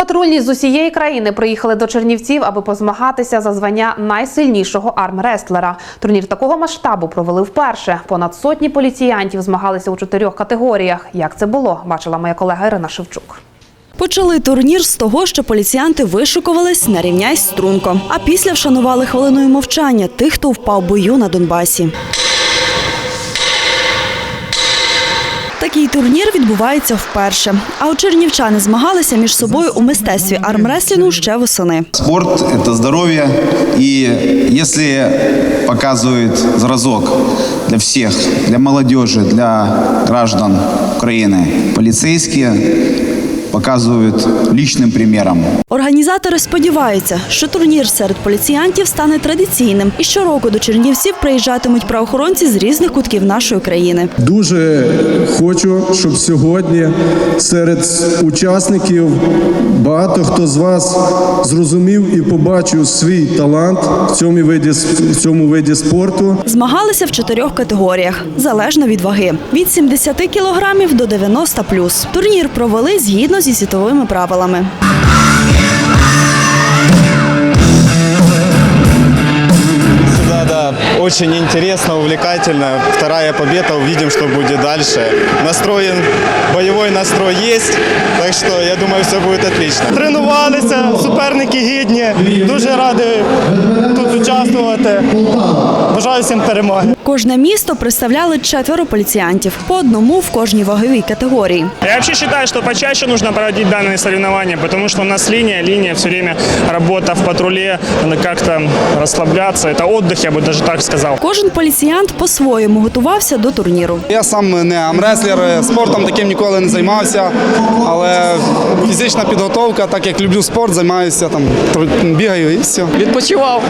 Патрульні з усієї країни приїхали до Чернівців, аби позмагатися за звання найсильнішого армрестлера. Турнір такого масштабу провели вперше. Понад сотні поліціянтів змагалися у чотирьох категоріях. Як це було, бачила моя колега Ірина Шевчук. Почали турнір з того, що поліціянти вишукувались на рівняйсь струнко. А після вшанували хвилиною мовчання тих, хто впав бою на Донбасі. Такий турнір відбувається вперше. А от чернівчани змагалися між собою у мистецтві армреслінгу ще восени. Спорт – это здоровье, и если показывает зразок для всех, для молодежи, для граждан Украины, полицейские показывают личным примером. Організатори сподіваються, що турнір серед поліціянтів стане традиційним, і щороку до Чернівців приїжджатимуть правоохоронці з різних кутків нашої країни. Дуже хочу, щоб сьогодні серед учасників багато хто з вас зрозумів і побачив свій талант в цьому виді, в цьому виді спорту. Змагалися в чотирьох категоріях, залежно від ваги від 70 кілограмів до 90 плюс. Турнір провели згідно зі світовими правилами. Очень интересно, увлекательно. Вторая победа, увидим, что будет дальше. Настроен, боевой настрой есть, так что я думаю, все будет отлично. Тренувалися, суперники гідні. Дуже радий тут участвувати. Бажаю всім перемоги. Кожне місто представляли четверо поліціянтів по одному в кожній ваговій категорії. Я вообще считаю, что почаще нужно проводить данные соревнования, потому что у нас линия, линия все время работа в патруле, надо как-то расслабляться. Это отдых, я бы даже так сказал. Кожен поліціянт по-своєму готувався до турніру. Я сам не амреслер, спортом таким ніколи не займався, але фізична підготовка, так як люблю спорт, займаюся там, тр- бігаю і все. Відпочивав.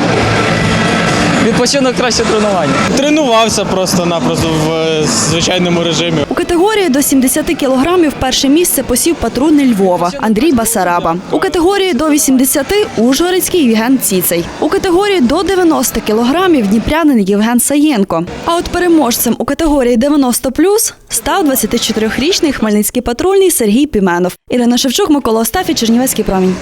Відпочинок краще тренування. Тренувався просто-напросто в е, звичайному режимі. У категорії до 70 кілограмів перше місце посів патрульний Львова Андрій Басараба. У категорії до 80 – Ужгородський Євген Ціцей. У категорії до 90 кілограмів дніпрянин Євген Саєнко. А от переможцем у категорії 90 плюс став 24-річний хмельницький патрульний Сергій Піменов. Ірина Шевчук, Микола Остафій, Чернівецький промінь.